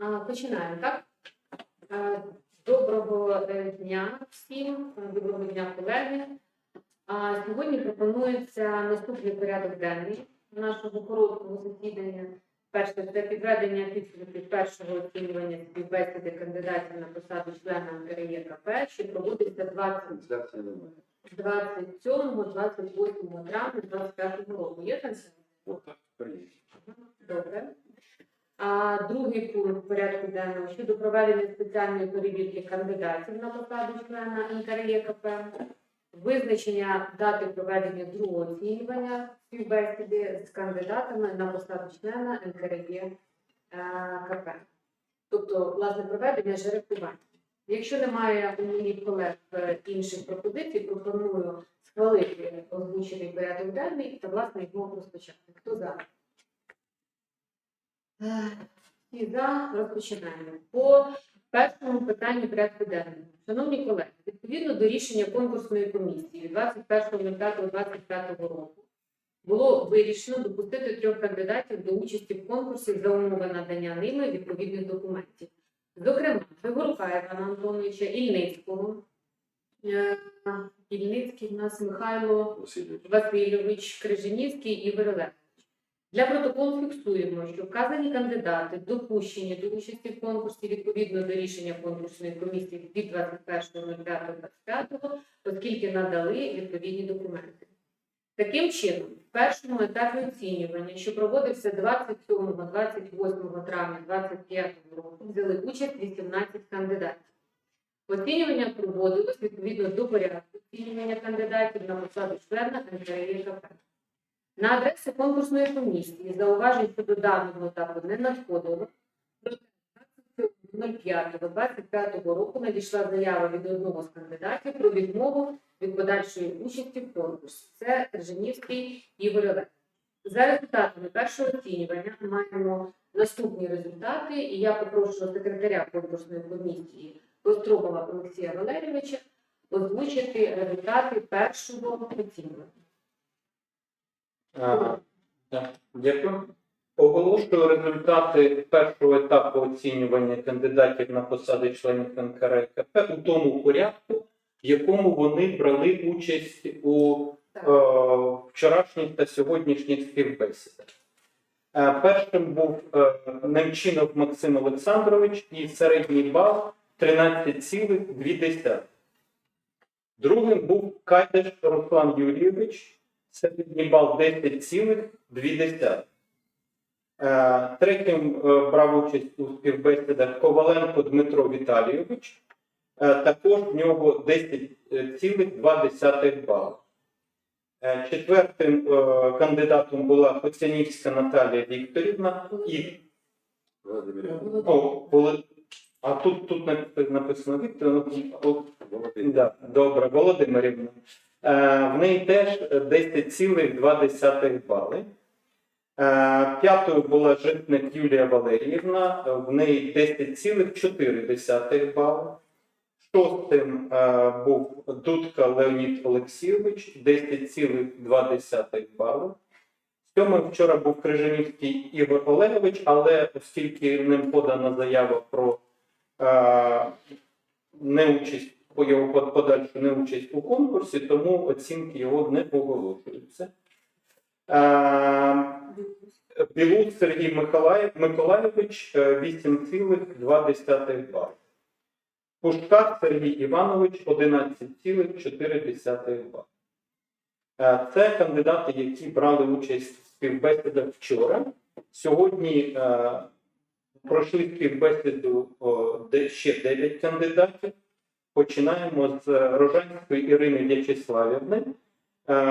Починаємо, так? Доброго е, дня всім, доброго дня, колеги. Сьогодні пропонується наступний порядок денний нашого короткого засідання. Перше це підведення підсумків першого оцінювання співбесіди кандидатів на посаду члена НКРЄКП, що проводиться 27-28 травня 25 року. Є там? Добре. А другий пункт порядку денного щодо проведення спеціальної перевірки кандидатів на посаду члена НКРЄКП, визначення дати проведення другого оцінювання співбесіди з кандидатами на посаду члена НКРЄКП. Тобто, власне, проведення жеребкування. Якщо немає у моїх колег е, інших пропозицій, пропоную схвалити озвучений порядок денний та власне його розпочати. Хто за? Е, Всі за розпочинаємо. По першому питанню порядку денного. Шановні колеги, відповідно до рішення конкурсної комісії від 21.05.25 року було вирішено допустити трьох кандидатів до участі в конкурсі за умови надання ними відповідних документів. Зокрема, Григорука Івана Антоновича, Ільницького, е, Ільницький у нас Михайло Васильович, Крижинівський Ігор Олегович. Для протоколу фіксуємо, що вказані кандидати допущені до участі в конкурсі відповідно до рішення конкурсної комісії від 21.05.25, оскільки надали відповідні документи. Таким чином, в першому етапі оцінювання, що проводився 27-28 травня 2025 року, взяли участь 18 кандидатів. Оцінювання проводилось відповідно до порядку оцінювання кандидатів на посаду члена НКРЄКП. На адресу конкурсної комісії зауважень щодо даного етапу не надходило. Проте 27.05.25 року надійшла заява від одного з кандидатів про відмову від подальшої участі в конкурсі. Це Рженівський Ігор Олег. За результатами першого оцінювання маємо наступні результати, і я попрошу секретаря конкурсної комісії Остробова Олексія Валерійовича озвучити результати першого оцінювання. Так, Дякую. Оголошую результати першого етапу оцінювання кандидатів на посади членів НКРКП у тому порядку, в якому вони брали участь у е, вчорашніх та сьогоднішніх співбесідах. Е, першим був е, Немчинов Максим Олександрович і середній бал 13,2. Другим був Кайдеш Руслан Юрійович, середній бал 10,2. Е, Третім е, брав участь у співбесідах Коваленко Дмитро Віталійович. Е, Також в нього 10,2 бал. Е, Четвертим е, кандидатом була Хоцянівська Наталія Вікторівна і О, Воло- а тут, тут написано Вікторівна. о, Да, добре, Володимирівна. Е, в неї теж 10,2 бали. Е, п'ятою була житник Юлія Валеріївна, в неї 10,4 бали. Шостим е, був Дудка Леонід Олексійович, 10,2 бали. Сьомим вчора був Крижанівський Ігор Олегович, але оскільки ним подана заява про неучасть його под- подальшу неучасть у конкурсі, тому оцінки його не оголошуються. Білус Сергій Миколаїв, Миколаєвич е, 8,2 бал. Пушкар Сергій Іванович 11,4 бал. Е, Це кандидати, які брали участь в співбесідах вчора. Сьогодні е, пройшли співбесіду о, ще 9 кандидатів. Починаємо з Рожанської Ірини В'ячеславівни. Е,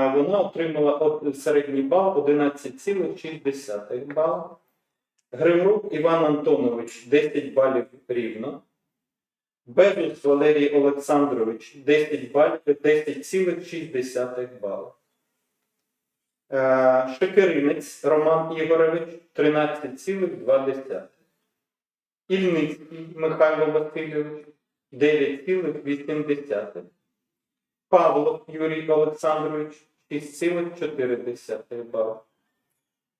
Вона отримала середній бал 11,6 бал. Гримрук Іван Антонович 10 балів рівно. Безус Валерій Олександрович 10 балів, 10,6 бала. Е, Шекеринець Роман Ігорович 13,2. Ільницький Михайло Васильович 9,8. Павлов Юрій Олександрович 6,4 бал.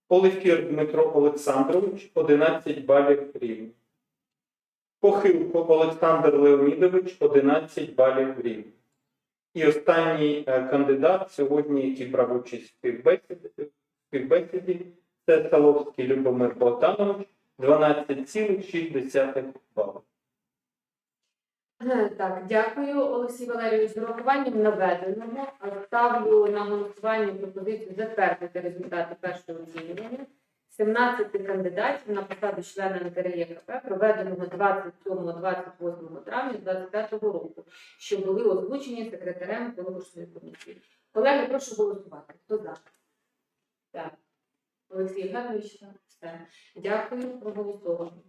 Олефір Дмитро Олександрович 11 балів рівно. Похилко Олександр Леонідович 11 балів рівень. І останній е, кандидат сьогодні, який брав участь в співбесіді, співбесіді, це Саловський Любомир Богданович 12,6 балів. Е, Так, дякую, Олексій Валерійович. З урахуванням наведеного ставлю на голосування пропозицію затвердити результати першого оцінювання 17 кандидатів на посаду члена НКРЄКП, проведеного 27-28 травня 2025 року, що були озвучені секретарем конкурсної комісії. Колеги, прошу голосувати. Хто за? Так. Олексій Євгенович, так. все. Дякую, проголосовано.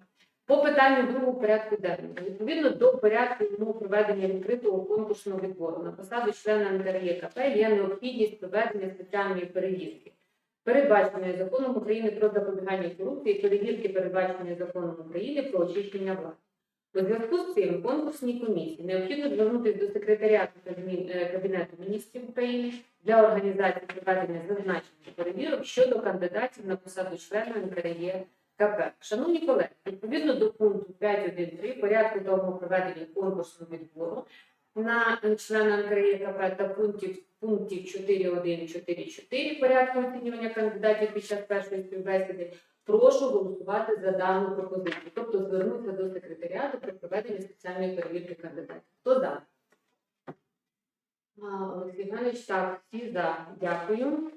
По питанню другого порядку денного. Відповідно до порядку умов проведення відкритого конкурсного відбору на посаду члена НКРЄКП є необхідність проведення спеціальної перевірки, передбаченої законом України про запобігання корупції, перевірки, передбаченої законом України про очищення влади. У зв'язку з цим конкурсній комісії необхідно звернутися до секретаріату е, Кабінету міністрів України для організації проведення зазначених перевірок щодо кандидатів на посаду члена НКРЄ КП. Шановні колеги, відповідно до пункту 5.1.3 порядку того проведення конкурсного відбору на члена НКРЄКП та пунктів пунктів 4.1 4.4 порядку оцінювання кандидатів під час першої співбесіди, прошу голосувати за дану пропозицію, тобто звернутися до секретаріату при проведенні спеціальної перевірки кандидатів. Хто за? Олексій Іванович, так, всі за. Дякую.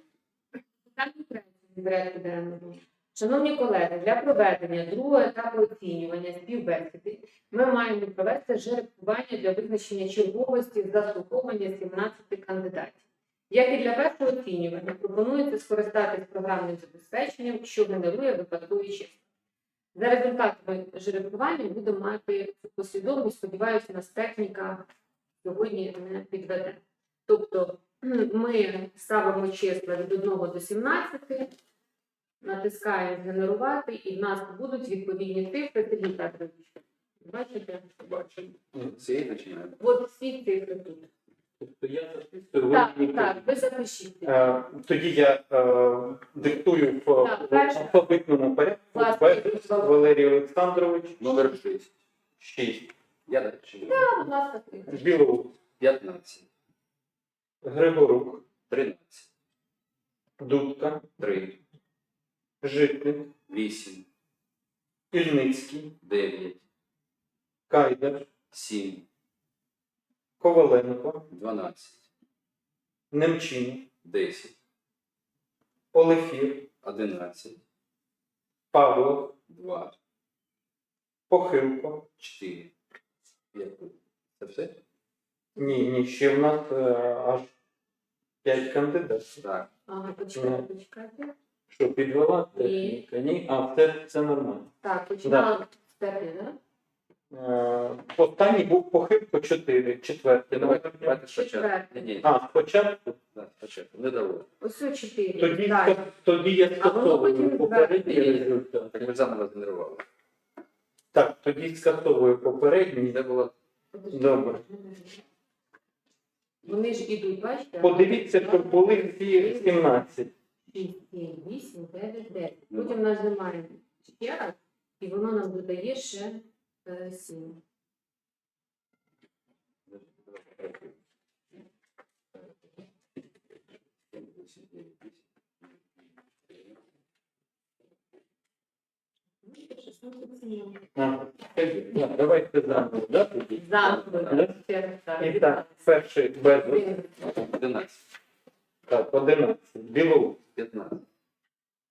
Питання порядку денного. Шановні колеги, для проведення другого етапу оцінювання співбесіди ми маємо провести жеребкування для визначення черговості заслуховування 17 кандидатів. Як і для першого оцінювання, пропонується скористатись програмним забезпеченням, що генерує випадкові числа. За результатами жеребкування будемо мати послідовність, сподіваюся, нас техніка сьогодні не підведе. Тобто ми ставимо числа від 1 до 17, натискаємо генерувати, і в нас будуть відповідні цифри. Сергій Петрович, бачите? Бачимо. Цієї починаємо. От всі цифри тут. Тобто я записую, Так, мені так, ви запишіть. Е, Тоді я е, диктую в, Так, перше. алфавитному порядку. Власне, Валерій Олександрович, Номер 6. 6. Я далі. Так, будь ласка, цифри. Білоус, 15. Григорук, 13. Дудка, 3. Житник, 8. Ільницький, 9. Кайдар, 7. Коваленко, 12. Немчин, 10. Олефір, 11. Павлов, 2. Похилко. 4. 5. Це все? Ні, ні, ще в нас е, аж 5 кандидатів. Так. Ага, почекайте, почекайте. Що, підвела Ні. техніка? Ні, а все це нормально. Так, починала з п'яти, да? Е, Останній був похибко 4, четвертий. Давайте, давайте спочатку. А, спочатку? так, спочатку. Не дало. Ось о чотири. Тоді, Так. тоді я скасовую попередній результат. Так ми заново згенерували. Так, тоді скасовую попередній. Це було Добре. Вони ж ідуть, бачите? Подивіться, щоб були всі 17. 6, 7, 8, 9, 10. Потім нажимаємо ще раз, і воно нам додає ще 7. Так, Давайте заново, да. Заново. Раз, так. І так, перший без 11. так, 11. Білоус 15.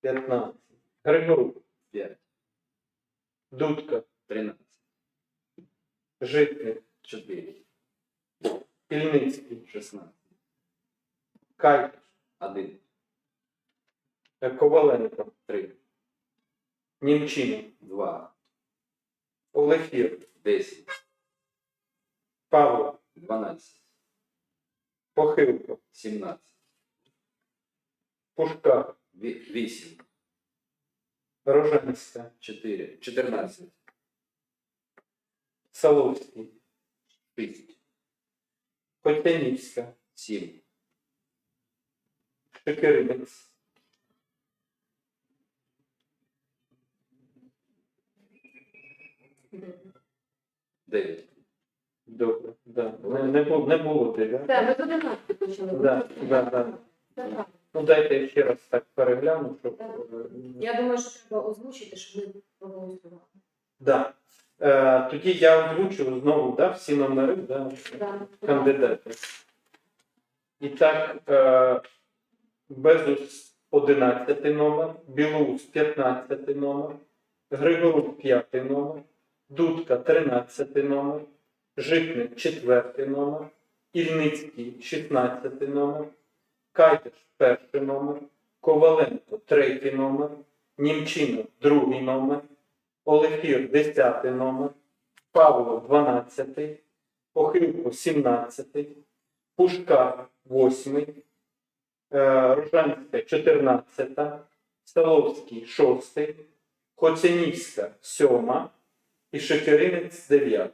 15. Григорук, 5. Дудка, 13. Житник, 4. Ільницький, 16. Кайт, 1. Коваленко, 3. Німчин, 2. Олефір, 10. Павло, 12. Похилко, 17. Пушкар, 8. Роженська, 4. 14. Саловський, 30. Котянівська, 7. Шекеринець, 9. Добре, да. Не, не, було, не було дев'ятого. Все, ми з 11 почали. Да, да, да. Ну дайте я ще раз так перегляну, щоб. е, Я думаю, що треба озвучити, щоб ми проголосували. Да. Е, тоді я озвучу знову да, всі номери да, Да. кандидатів. І так, е, Безус 11 номер, Білоус 15 номер, Григорук 5 номер, Дудка 13 номер, Житник 4 номер, Ільницький 16 номер, Кайдаш 1 номер, Коваленко 3 номер, Німчинов 2 номер, Олефір 10 номер, Павло 12, Похилко 17, Пушкар 8, е, Ружанська 14, Столовський 6, Коцянівська 7 і Шекеринець 9.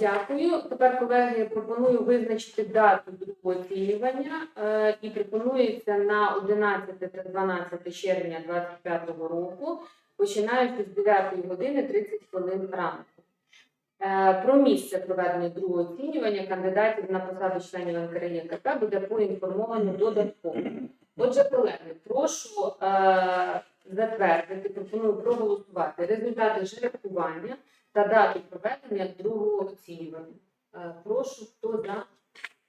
Дякую. Тепер, колеги, пропоную визначити дату оцінювання е, і пропонується на 11 та 12 червня 2025 року, починаючи з 9 години 30 хвилин ранку. Е, Про місце проведення другого оцінювання кандидатів на посаду членів НКРЄКП буде поінформовано додатково. Отже, колеги, прошу е, затвердити, пропоную проголосувати результати жеребкування та дату проведення другого оцінювання. Е, Прошу, хто за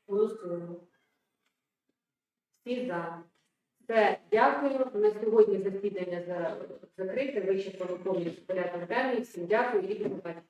голосуємо. Всі за. Все, дякую. На сьогодні засідання за- закрите. Вичерпано повністю порядок денний. Всім дякую і до побачення.